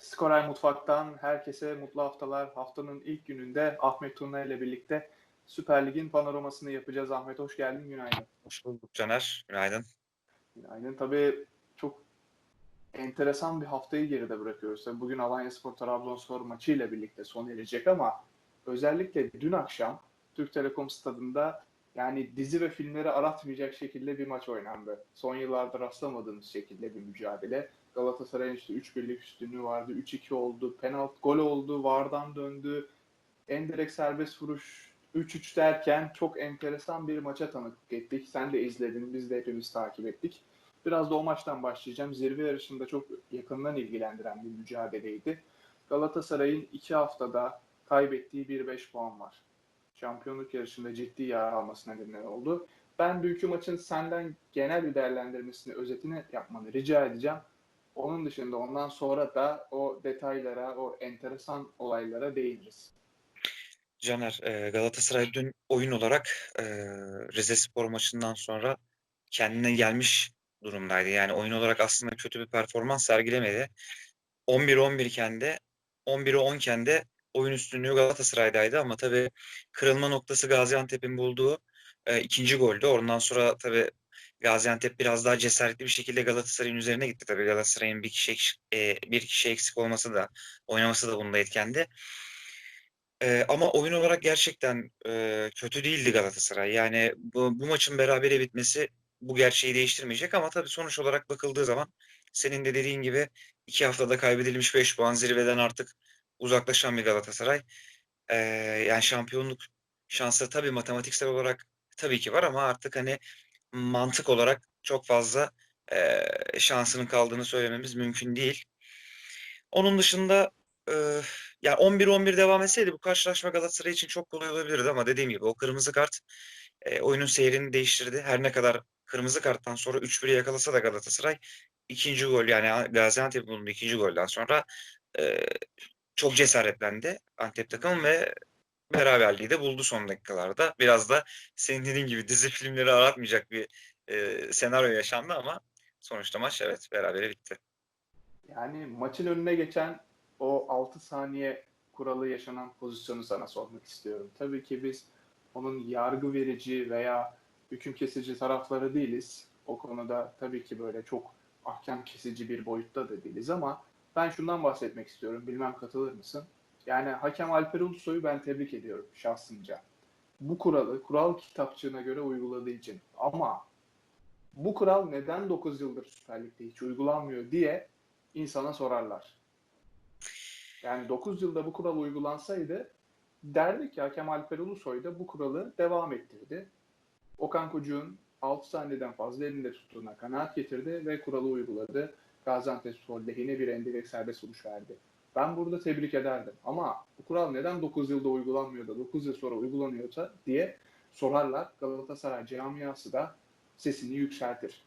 Skoray Mutfak'tan herkese mutlu haftalar. Haftanın ilk gününde Ahmet Turna ile birlikte Süper Lig'in panoramasını yapacağız. Ahmet hoş geldin, günaydın. Hoş bulduk Caner. Günaydın. Günaydın. Tabii çok enteresan bir haftayı geride bırakıyoruz. Tabii bugün Alanyaspor Trabzonspor maçı ile birlikte sona erecek ama özellikle dün akşam Türk Telekom stadında yani dizi ve filmleri aratmayacak şekilde bir maç oynandı. Son yıllarda rastlamadığımız şekilde bir mücadele. Galatasaray'ın işte 3-1'lik üstünlüğü vardı. 3-2 oldu. Penaltı gol oldu. Vardan döndü. En direkt serbest vuruş 3-3 derken çok enteresan bir maça tanıklık ettik. Sen de izledin. Biz de hepimiz takip ettik. Biraz da o maçtan başlayacağım. Zirve yarışında çok yakından ilgilendiren bir mücadeleydi. Galatasaray'ın 2 haftada kaybettiği 1-5 puan var. Şampiyonluk yarışında ciddi yara almasına neden oldu. Ben dünkü maçın senden genel bir değerlendirmesini, özetini yapmanı rica edeceğim. Onun dışında ondan sonra da o detaylara, o enteresan olaylara değiniriz. Caner, e, Galatasaray dün oyun olarak e, Rize Spor maçından sonra kendine gelmiş durumdaydı. Yani oyun olarak aslında kötü bir performans sergilemedi. 11-11 iken de 11'e 10 iken de oyun üstünlüğü Galatasaray'daydı ama tabii kırılma noktası Gaziantep'in bulduğu e, ikinci goldü. Ondan sonra tabii Gaziantep biraz daha cesaretli bir şekilde Galatasaray'ın üzerine gitti. Tabii Galatasaray'ın bir kişi e, bir kişi eksik olması da oynaması da bunda etkendi. Ee, ama oyun olarak gerçekten e, kötü değildi Galatasaray. Yani bu, bu maçın berabere bitmesi bu gerçeği değiştirmeyecek ama tabii sonuç olarak bakıldığı zaman senin de dediğin gibi iki haftada kaybedilmiş 5 puan zirveden artık uzaklaşan bir Galatasaray. Yani şampiyonluk şansı tabii matematiksel olarak tabii ki var ama artık hani mantık olarak çok fazla e, şansının kaldığını söylememiz mümkün değil. Onun dışında e, yani 11-11 devam etseydi bu karşılaşma Galatasaray için çok kolay olabilirdi ama dediğim gibi o kırmızı kart e, oyunun seyrini değiştirdi. Her ne kadar kırmızı karttan sonra 3-1'i yakalasa da Galatasaray ikinci gol yani Gaziantep bulundu ikinci golden sonra e, çok cesaretlendi Antep takım ve beraberliği de buldu son dakikalarda. Biraz da senin dediğin gibi dizi filmleri aratmayacak bir e, senaryo yaşandı ama sonuçta maç evet berabere bitti. Yani maçın önüne geçen o 6 saniye kuralı yaşanan pozisyonu sana sormak istiyorum. Tabii ki biz onun yargı verici veya hüküm kesici tarafları değiliz. O konuda tabii ki böyle çok ahkam kesici bir boyutta da değiliz ama ben şundan bahsetmek istiyorum. Bilmem katılır mısın? Yani hakem Alper Ulusoy'u ben tebrik ediyorum şahsınca. Bu kuralı kural kitapçığına göre uyguladığı için. Ama bu kural neden 9 yıldır Süper Lig'de hiç uygulanmıyor diye insana sorarlar. Yani 9 yılda bu kural uygulansaydı derdik ya Kemal Alper Ulusoy da bu kuralı devam ettirdi. Okan Kocuğ'un 6 saniyeden fazla elinde tuttuğuna kanaat getirdi ve kuralı uyguladı. Gaziantepspor lehine bir endirek serbest vuruş verdi. Ben burada tebrik ederdim. Ama bu kural neden 9 yılda uygulanmıyor da 9 yıl sonra uygulanıyorsa diye sorarlar. Galatasaray camiası da sesini yükseltir.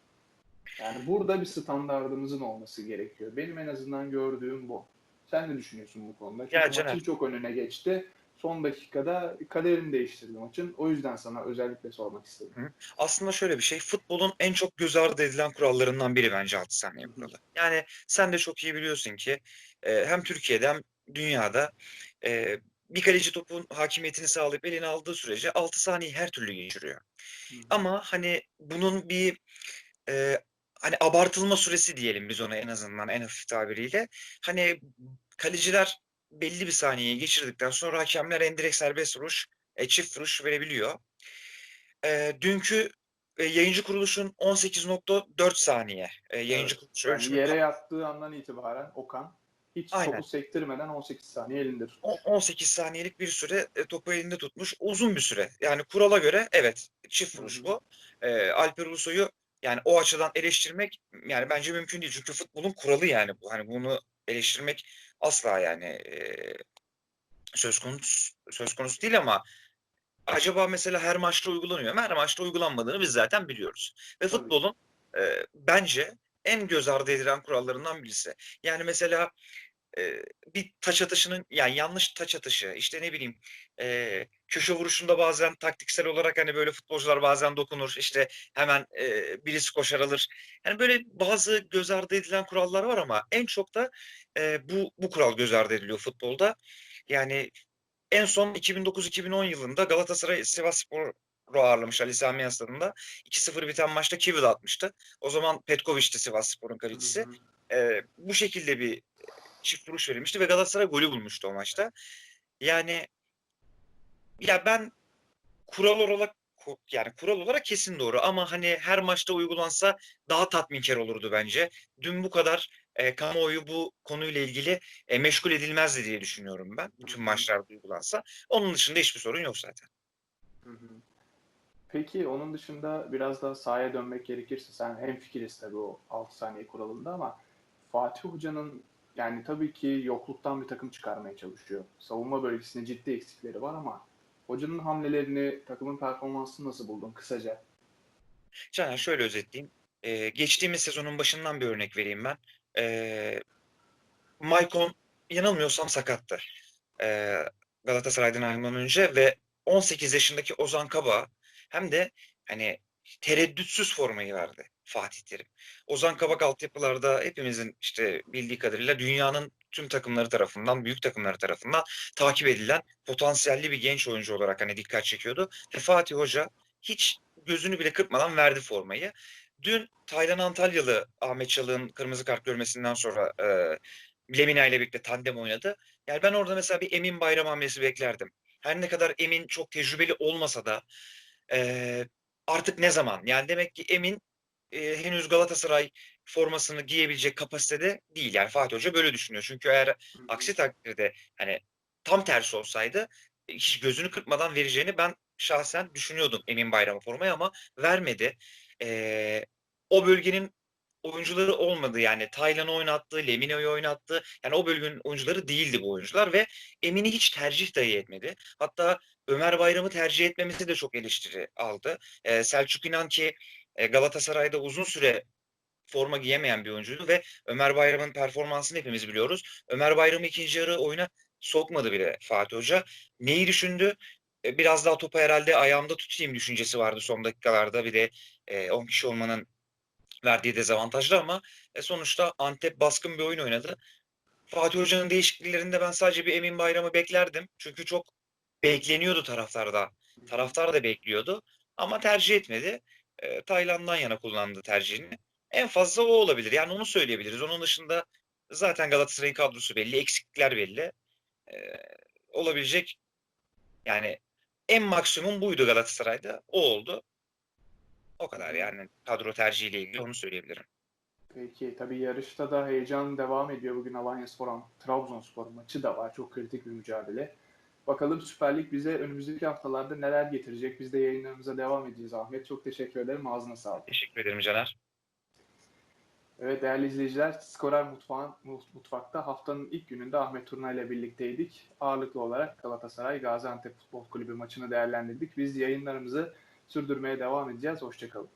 Yani burada bir standardımızın olması gerekiyor. Benim en azından gördüğüm bu. Sen ne düşünüyorsun bu konuda? Çünkü Ya maçın çok önüne geçti. Son dakikada kaderini değiştirdi maçın. O yüzden sana özellikle sormak istedim. Aslında şöyle bir şey, futbolun en çok göz ardı edilen kurallarından biri bence 6 saniye kuralı. Yani sen de çok iyi biliyorsun ki e, hem Türkiye'de hem dünyada e, bir kaleci topun hakimiyetini sağlayıp eline aldığı sürece 6 saniyeyi her türlü geçiriyor. Hı. Ama hani bunun bir e, hani abartılma süresi diyelim biz ona en azından en hafif tabiriyle. Hani kaleciler belli bir saniyeyi geçirdikten sonra hakemler endirekt serbest vuruş, e, çift vuruş verebiliyor. E, dünkü e, yayıncı kuruluşun 18.4 saniye e, yayıncı Evet. kuruluşu Yani ölçümü yere yattığı andan itibaren Okan hiç Aynen. topu sektirmeden 18 saniye elinde tuttu. O- 18 saniyelik bir süre e, topu elinde tutmuş. Uzun bir süre. Yani kurala göre evet çift vuruş Hı hı. bu. E, Alper Ulusoy'u yani o açıdan eleştirmek yani bence mümkün değil. Çünkü futbolun kuralı yani bu. Hani bunu eleştirmek asla yani e, söz konusu söz konusu değil ama acaba mesela her maçta uygulanıyor mu? Her maçta uygulanmadığını biz zaten biliyoruz. Ve Tabii. futbolun e, bence en göz ardı edilen kurallarından birisi. Yani mesela e, bir taç atışının yani yanlış taç atışı işte ne bileyim e, köşe vuruşunda bazen taktiksel olarak hani böyle futbolcular bazen dokunur işte hemen e, birisi koşar alır. Yani böyle bazı göz ardı edilen kurallar var ama en çok da e, bu bu kural göz ardı ediliyor futbolda. Yani en son 2009-2010 yılında Galatasaray Sivasspor'u ağırlamış Ali Sami Yen stadında. 2-0 biten maçta Kivil atmıştı. O zaman Petkovic'ti Sivasspor'un kalecisi. Hı hı. Ee, bu şekilde bir çift vuruş verilmişti ve Galatasaray golü bulmuştu o maçta. Yani ya ben kural olarak yani kural olarak kesin doğru ama hani her maçta uygulansa daha tatminkar olurdu bence. Dün bu kadar e, kamuoyu bu konuyla ilgili e, meşgul edilmezdi diye düşünüyorum ben. Bütün maçlarda uygulansa. Onun dışında hiçbir sorun yok zaten. Hı hı. Peki onun dışında biraz daha sahaya dönmek gerekirse sen hemfikiriz tabii o 6 saniye kuralında ama Fatih Hoca'nın yani tabii ki yokluktan bir takım çıkarmaya çalışıyor. Savunma bölgesinde ciddi eksikleri var ama hocanın hamlelerini, takımın performansını nasıl buldun kısaca? Caner şöyle özetleyeyim. Ee, geçtiğimiz sezonun başından bir örnek vereyim ben. Ee, Maicon yanılmıyorsam sakattı. Ee, Galatasaray'dan ayrılmadan önce ve 18 yaşındaki Ozan Kabak hem de hani tereddütsüz formayı verdi Fatih Terim. Ozan Kabak altyapılarda hepimizin işte bildiği kadarıyla dünyanın tüm takımları tarafından, büyük takımları tarafından takip edilen potansiyelli bir genç oyuncu olarak hani dikkat çekiyordu. Ve Fatih Hoca hiç gözünü bile kırpmadan verdi formayı. Dün Taylan Antalyalı Ahmet Çalık'ın kırmızı kart görmesinden sonra e, Lemina ile birlikte tandem oynadı. Yani ben orada mesela bir Emin Bayram hamlesi beklerdim. Her ne kadar Emin çok tecrübeli olmasa da e, artık ne zaman? Yani demek ki Emin e, henüz Galatasaray formasını giyebilecek kapasitede değil. Yani Fatih Hoca böyle düşünüyor. Çünkü eğer aksi takdirde hani tam tersi olsaydı hiç gözünü kırpmadan vereceğini ben şahsen düşünüyordum Emin Bayram'a formayı ama vermedi. Ee, o bölgenin oyuncuları olmadı yani Taylan'ı oynattı, Lemina'yı oynattı. Yani o bölgenin oyuncuları değildi bu oyuncular ve Emin'i hiç tercih dahi etmedi. Hatta Ömer Bayram'ı tercih etmemesi de çok eleştiri aldı. Ee, Selçuk İnan ki e, Galatasaray'da uzun süre forma giyemeyen bir oyuncuydu ve Ömer Bayram'ın performansını hepimiz biliyoruz. Ömer Bayram'ı ikinci yarı oyuna sokmadı bile Fatih Hoca. Neyi düşündü? E, Biraz daha topu herhalde ayağımda tutayım düşüncesi vardı son dakikalarda. Bir de e, 10 kişi olmanın verdiği dezavantajlı ama e, sonuçta Antep baskın bir oyun oynadı. Fatih Hoca'nın değişikliklerinde ben sadece bir Emin Bayram'ı beklerdim. Çünkü çok bekleniyordu taraftarda. Taraftar da bekliyordu ama tercih etmedi. E, Tayland'dan yana kullandı tercihini. En fazla o olabilir. Yani onu söyleyebiliriz. Onun dışında zaten Galatasaray'ın kadrosu belli, eksiklikler belli. E, olabilecek yani en maksimum buydu Galatasaray'da. O oldu. O kadar yani kadro tercihiyle ilgili onu söyleyebilirim. Peki tabii yarışta da heyecan devam ediyor. Bugün Alanyaspor Trabzonspor maçı da var. Çok kritik bir mücadele. Bakalım Süper Lig bize önümüzdeki haftalarda neler getirecek. Biz de yayınlarımıza devam edeceğiz Ahmet. Çok teşekkür ederim. Ağzına sağlık. Teşekkür ederim Caner. Evet değerli izleyiciler, Skorer Mutfağın, Mutfak'ta haftanın ilk gününde Ahmet Turna ile birlikteydik. Ağırlıklı olarak Galatasaray Gaziantep Futbol Kulübü maçını değerlendirdik. Biz yayınlarımızı sürdürmeye devam edeceğiz. Hoşçakalın.